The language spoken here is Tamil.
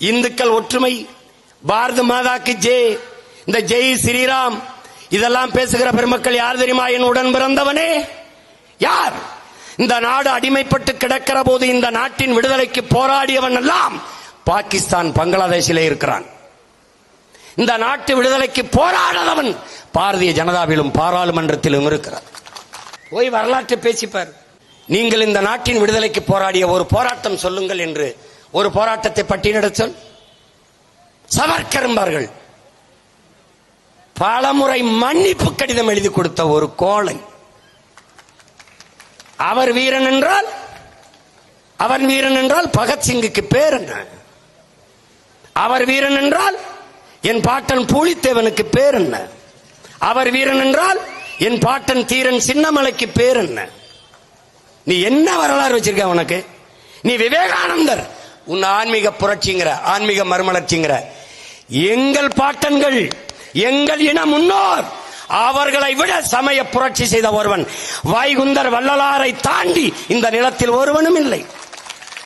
இந்துக்கள் ஒற்றுமை பாரத மாதாக்கு ஜெய் இந்த ஜெய் ஸ்ரீராம் இதெல்லாம் பேசுகிற பெருமக்கள் யார் தெரியுமா? என் உடன் பிறந்தவனே. யார்? இந்த நாடு அடிமைப்பட்டு கிடக்கிற போது இந்த நாட்டின் விடுதலைக்கு போராடியவன் எல்லாம் பாகிஸ்தான் பங்களாதேஷிலே இருக்கிறான். இந்த நாட்டு விடுதலைக்கு போராடாதவன் பாரதிய ஜனதாவிலும் பாராளுமன்றத்திலும் இருக்கிறார் போய் வரலாற்றை பேசிப்பார் நீங்கள் இந்த நாட்டின் விடுதலைக்கு போராடிய ஒரு போராட்டம் சொல்லுங்கள் என்று ஒரு போராட்டத்தை பட்டியலிடச் சொல். சவர்க்கர் பலமுறை மன்னிப்பு கடிதம் எழுதி கொடுத்த ஒரு கோழை. அவர் வீரன் என்றால் அவன் வீரன் என்றால் பகத்சிங்குக்கு பேர் என்ன? அவர் வீரன் என்றால் என் பாட்டன் பூலித்தேவனுக்கு பேர் என்ன? அவர் வீரன் என்றால் என் பாட்டன் தீரன் சின்னமலைக்கு பேர் என்ன? நீ என்ன வரலாறு வச்சிருக்க உனக்கு? நீ விவேகானந்தர். உன் ஆன்மீக புரட்சிங்கிற ஆன்மீக மறுமலர்ச்சிங்கிற. எங்கள் பாட்டன்கள் எங்கள் இன முன்னோர் அவர்களை விட சமய புரட்சி செய்த ஒருவன். வைகுந்தர் வள்ளலாரை தாண்டி இந்த நிலத்தில் ஒருவனும் இல்லை.